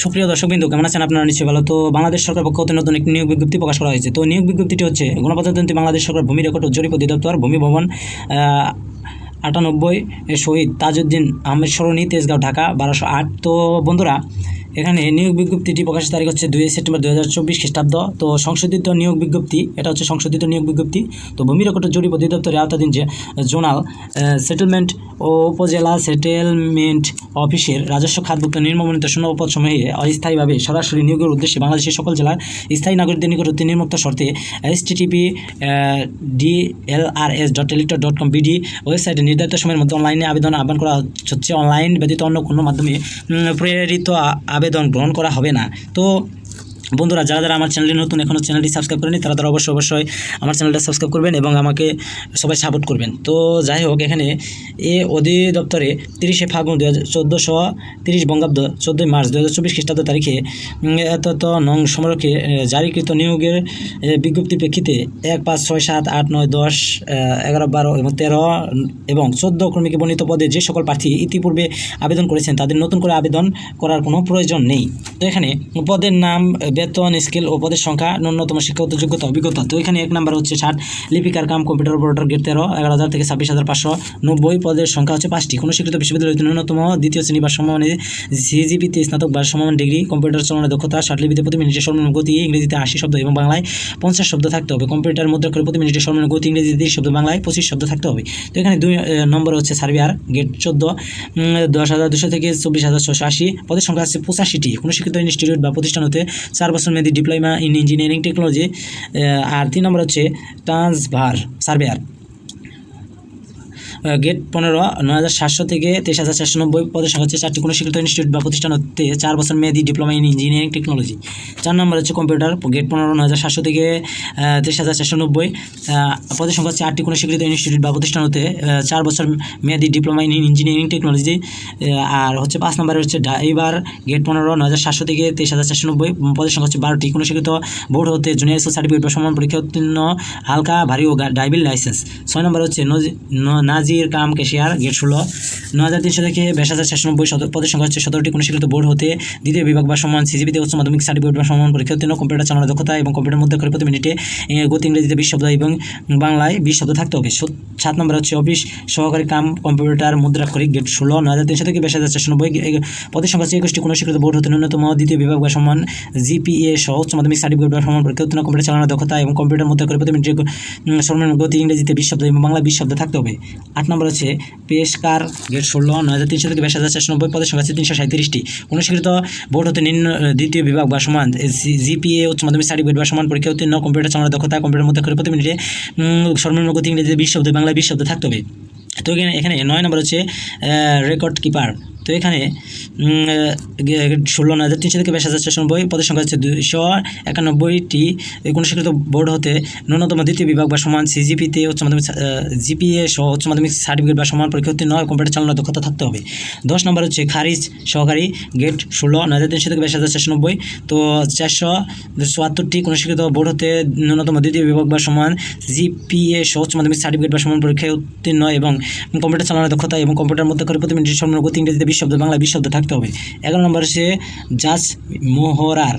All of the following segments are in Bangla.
সুপ্রিয় দর্শকবিন্দু, কেমন আছেন আপনারা? নিশ্চয়ই ভালো। তো বাংলাদেশ সরকার পক্ষ হতে নতুন একটি নিয়োগ বিজ্ঞপ্তি প্রকাশ করা হয়েছে। তো নিয়োগ বিজ্ঞপ্তিটি হচ্ছে, গণপ্রজাতন্ত্রী বাংলাদেশ সরকার ভূমি রেকর্ড জরিপ অধিদপ্তর, ভূমি ভবন আটানব্বই শহীদ তাজউদ্দিন আহমেদ সরণি, তেজগাঁও, ঢাকা, বারোশো আট। তো বন্ধুরা এখানে নিয়োগ বিজ্ঞপ্তিটি প্রকাশের তারিখ হচ্ছে দুই সেপ্টেম্বর দু হাজার চব্বিশ খ্রিস্টাব্দ। তো সংশোধিত নিয়োগ বিজ্ঞপ্তি, এটা হচ্ছে সংশোধিত নিয়োগ বিজ্ঞপ্তি। তো ভূমি রেকর্ড জরিপ অধিদপ্তরের আওতাধীন যে জোনাল সেটেলমেন্ট ও উপজেলা সেটেলমেন্ট অফিসের রাজস্ব খাতভুক্ত নির্মমনিত শূন্যপদ সময়ে অস্থায়ীভাবে সরাসরি নিয়োগের উদ্দেশ্যে বাংলাদেশের সকল জেলার স্থায়ী নাগরিকদের নিকট নির্মুক্ত শর্তে এস TTP DLRS dot Teletalk dot com BD ওয়েবসাইটে নির্ধারিত সময়ের মধ্যে অনলাইনে আবেদন আহ্বান করা হচ্ছে। অনলাইন ব্যতীত অন্য কোনো মাধ্যমে প্রেরিত আবেদন গ্রহণ করা হবে না। তো বন্ধুরা, যারা যারা আমার চ্যানেলটি নতুন এখনও চ্যানেলটি সাবস্ক্রাইব করেনি তারা তারা অবশ্যই অবশ্যই আমার চ্যানেলটা সাবস্ক্রাইব করবেন এবং আমাকে সবাই সাপোর্ট করবেন। তো যাই হোক, এখানে এ অধিদপ্তরে তিরিশে ফাগুন দু হাজার চোদ্দোশো তিরিশ বঙ্গাব্দ চোদ্দোই মার্চ দু হাজার চব্বিশ খ্রিস্টাব্দ তারিখে এত নং সমরকে জারিকৃত নিয়োগের বিজ্ঞপ্তির প্রেক্ষিতে এক পাঁচ ছয় সাত আট নয় দশ এগারো বারো এবং তেরো এবং চোদ্দ ক্রমিকে বর্ণিত পদে যে সকল প্রার্থী ইতিপূর্বে আবেদন করেছেন, তাদের নতুন করে আবেদন করার কোনো প্রয়োজন নেই। তো এখানে পদের নাম বেতন, স্কেল ও পদের সংখ্যা, ন্যূনতম শিক্ষাগত যোগ্যতা অভিজ্ঞতা। তো এখানে এক নাম্বার হচ্ছে ষাট। Lipikar cum computer operator grade তেরো, এগারো হাজার থেকে ছাব্বিশ হাজার পাঁচশো নব্বই পদের সংখ্যা হচ্ছে পাঁচটি। কোনো স্বীকৃত বিশ্ববিদ্যালয় ন্যূনতম দ্বিতীয় শ্রেণি বা সমমানে সিজিপিতে স্নাতক বা সমমান ডিগ্রি, কম্পিউটার চালানোর দক্ষতা, ষাট লিপিতে প্রতি মিনিটে সর্বনিম্ন গতি, ইংরেজিতে আশি শব্দ এবং বাংলায় পঞ্চাশ শব্দ থাকতে হবে। কম্পিউটার মুদ্রা করে প্রতি মিনিটে সর্বনিম্ন গতি, ইংরেজিতে তিরিশ শব্দ, বাংলায় পঁচিশ শব্দ থাকতে হবে। তো এখানে দুই নম্বর হচ্ছে সার্ভিয়ার গেট চোদ্দ। দশ হাজার দুশো থেকে চব্বিশ হাজার ছশো আশি। পদের সংখ্যা আছে পঁচাশিটি। কোনো শিক্ষিত ইনস্টিটিউট বা প্রতিষ্ঠান হতে চার বছর মেয়াদী ডিপ্লোমা ইন ইঞ্জিনিয়ারিং টেকনোলজি আর তিন নম্বর হচ্ছে ট্রান্সভার সার্ভেয়ার গেট পনেরো, নয় হাজার সাতশো থেকে তেইশ হাজার চারশো নব্বই পদের সংখ্যা হচ্ছে চারটি কোনো শিক্ষিত ইনস্টিটিউট বা প্রতিষ্ঠান হতে চার বছর মেয়াদী ডিপ্লোমা ইন ইঞ্জিনিয়ারিং টেকনোলজি চার নম্বর হচ্ছে কম্পিউটার গেট পনেরো, নয় হাজার সাতশো থেকে তেইশ হাজার চারশো নব্বই পদের সংখ্যা হচ্ছে আটটি কোনো স্বীকৃত ইনস্টিটিউট বা প্রতিষ্ঠান হতে চার বছর মেয়াদী ডিপ্লোমা ইন ইঞ্জিনিয়ারিং টেকনোলজি আর হচ্ছে পাঁচ নম্বরে হচ্ছে ড্রাইভার গেট পনেরো, নয় হাজার সাতশো থেকে তেইশ হাজার চারশো নব্বই পদের সংখ্যা হচ্ছে বারোটি কোনো স্বীকৃত বোর্ড হতে জুনিয়র স্কুল সার্টিফিকেট বা সমান পরীক্ষা উত্তীর্ণ, হালকা, ভারী ও ড্রাইভিং লাইসেন্স ছয় নম্বর হচ্ছে নজি- নাজির কাম কেশিয়ার গেট ষোলো। নয় হাজার তিনশো থেকে বিশ হাজার চারশো নব্বই সতেরো পদের সংখ্যা হচ্ছে সতেরোটি কোনো স্বীকৃত বোর্ড হতে দ্বিতীয় বিভাগ বা সমান সিজিপিতে উচ্চ মাধ্যমিক সার্টিফিকেট বা সমান পরীক্ষা উত্তীর্ণ কম্পিউটার চালানোর দক্ষতা এবং কম্পিউটার মধ্যে প্রতি মিনিটে গতি ইংরেজিতে বিশ শব্দ এবং বাংলায় বিশ শব্দ থাকতে হবে। সাত নম্বর হচ্ছে অফিস, সহকারী কাম, কম্পিউটার মুদ্রাক্ষরিক গেট ষোলো। নয় হাজার তিনশো থেকে বিশ হাজার চারশো নব্বই, এ- পদের সংখ্যা হচ্ছে একুশটি কোনো স্বীকৃত বোর্ড হতে ন্যূনতম দ্বিতীয় বিভাগ বা সমান জিপিএ সহ উচ্চ মাধ্যমিক সার্টিফিকেট বা সমান পরীক্ষা উত্তীর্ণ কম্পিউটার চালানোর দক্ষতা এবং কম্পিউটার মধ্যে করে প্রতি মিনিটে সর্বনিম্ন গতি ইংরেজিতে বিশ শব্দ এবং বাংলা বিশ শব্দ থাকতে হবে। আট নম্বর হচ্ছে পেশকার গেট ষোলো, নয় হাজার তিনশো থেকে বিশ হাজার চারশো নব্বই পদের সংখ্যা তিনশো সাঁত্রিশটি কোনো স্বীকৃত বোর্ড হতে নিম্ন দ্বিতীয় বিভাগ বা সমান জিপিএ, উচ্চ মাধ্যমিক সার্টিফিকেট বা সমান পরীক্ষা উত্তীর্ণ, কম্পিউটার চালানোর দক্ষতা, কম্পিউটার মধ্যে করে প্রতি মিনিটে সর্বনিম্ন গতি ইংরেজিতে বিশ শব্দ, বাংলায় বিশ শব্দ থাকতে হবে। তো এখানে এখানে নয় নম্বর হচ্ছে রেকর্ড কিপার। তো এখানে ষোলো হাজার তিনশো থেকে বিশ হাজার চারশো নব্বই পদের সংখ্যা হচ্ছে দুশো একানব্বইটি। কোনো বোর্ড হতে ন্যূনতম দ্বিতীয় বিভাগ বা সমান সিজিপিতে উচ্চ মাধ্যমিক জিপিএ সহ উচ্চ মাধ্যমিক সার্টিফিকেট বা সমান পরীক্ষা উত্তীর্ণ কম্পিউটার চালানোর দক্ষতা থাকতে হবে। দশ নম্বর হচ্ছে খারিজ সহকারী, গেট ষোলো নয় হাজার তিনশো থেকে বিশ হাজার চারশো নব্বই তো চারশো চুয়াত্তরটি কোনো স্বীকৃত বোর্ড হতে ন্যূনতম দ্বিতীয় বিভাগ বা সমান জিপিএ সহ উচ্চ মাধ্যমিক সার্টিফিকেট বা সমান পরীক্ষায় উত্তীর্ণ এবং কম্পিউটার চালানোর দক্ষতা এবং কম্পিউটার মধ্যে করে প্রতি মিনিটে সর্বনিম্ন গতি ইংরেজিতে বিশ শব্দ বাংলা বিশ শব্দ থাকতে হবে। এগারো নম্বর হচ্ছে জাজ মোহরার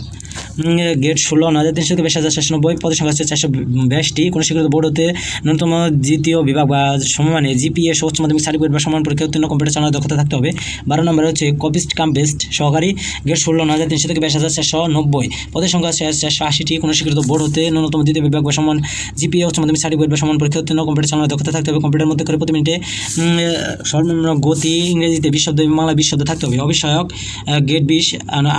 গেট ষোলো নয় হাজার তিনশো থেকে বিশ হাজার চারশো নব্বই পদের সংখ্যা হচ্ছে চারশো বিশটি। কোনো স্বীকৃত বোর্ড হতে ন্যূনতম দ্বিতীয় বিভাগ বা সমানে জিপিএ উচ্চ মাধ্যমিক সার্টিফিকেট বা সমান পরীক্ষা উত্তীর্ণ কম্পিউটার চালানোর দক্ষতা থাকতে হবে। বারো নম্বর হচ্ছে কপিস্ট কাম বেস্ট সহকারী। গেট ষোলো নয় হাজার তিনশো থেকে বিশ হাজার চারশো নব্বই পদের সংখ্যা চারশো আশিটি। কোনো স্বীকৃত বোর্ড হতে ন্যূনতম দ্বিতীয় বিভাগ বা সমান জিপিএ উচ্চ মাধ্যমিক সার্টিফিকেট বা সমান পরীক্ষা উত্তীর্ণ কম্পিউটার চালানোর দক্ষতা থাকতে হবে। কম্পিউটার মধ্যে করে প্রতি মিনিটে সর্বনিম্ন গতি ইংরেজিতে বিশ শব্দ বাংলা থাকতে হবে। অবিষয়ক গেট বিশ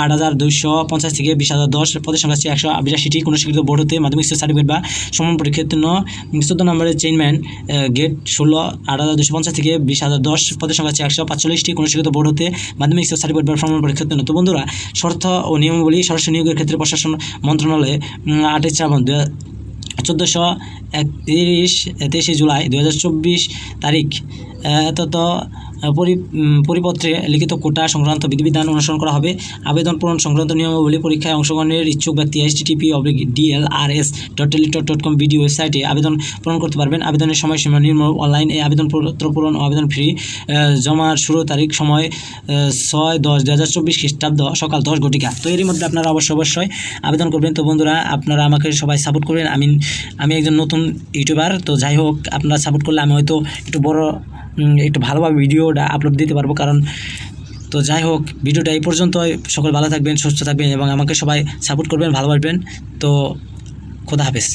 আট হাজার দুইশো পঞ্চাশ থেকে বিশ হাজার দশ পদের সংখ্যা হচ্ছে একশো বিরাশিটি কোনো স্বীকৃত বোর্ড হতে মাধ্যমিক সার্টিফিকেট বা সমান পরীক্ষা উত্তীর্ণ চোদ্দ নম্বরের চেইনম্যান গেট ষোলো, আট হাজার দুশো পঞ্চাশ থেকে বিশ হাজার দশ পদের সংখ্যা হচ্ছে একশো পাঁচচল্লিশটি কোনো স্বীকৃত বোর্ড হতে মাধ্যমিক সার্টিফিকেট বা সমান পরীক্ষা উত্তীর্ণ তো বন্ধুরা, শর্ত ও নিয়মাবলী সরাসরি নিয়োগের ক্ষেত্রে প্রশাসন মন্ত্রণালয়ে আটের শ্রাবণ দু চোদ্দোশো একত্রিশ তেইশে জুলাই দু হাজার চব্বিশ তারিখ পরি পরিপত্রে লিখিত কোটা সংক্রান্ত বিধিবিধান অনুসরণ করা হবে। আবেদন পূরণ সংক্রান্ত নিয়মাবলী পরীক্ষায় অংশগ্রহণের ইচ্ছুক ব্যক্তি H TP oblique DLRS dot Teletalk dot com BD ওয়েবসাইটে আবেদন পূরণ করতে পারবেন। আবেদনের সময়সীমা নিম্ন অনলাইন এই আবেদনপত্র পূরণ ও আবেদন ফ্রি জমার শুরু তারিখ, সময় ছয় দশ দু হাজার চব্বিশ খ্রিস্টাব্দ সকাল দশ ঘটিকা। তো এরই মধ্যে আপনারা অবশ্যই অবশ্যই আবেদন করবেন। তো বন্ধুরা, আপনারা আমাকে সবাই সাপোর্ট করবেন। আমি আমি একজন নতুন ইউটিউবার তো যাই হোক, আপনারা সাপোর্ট করলে আমি হয়তো একটু বড় একটু ভালোভাবে ভিডিওটা আপলোড দিতে পারব। কারণ তো যাই হোক, ভিডিওটা এই পর্যন্ত সকল ভালো থাকবেন, সুস্থ থাকবেন এবং আমাকে সবাই সাপোর্ট করবেন ভালোবাসবেন তো খোদা হাফেজ।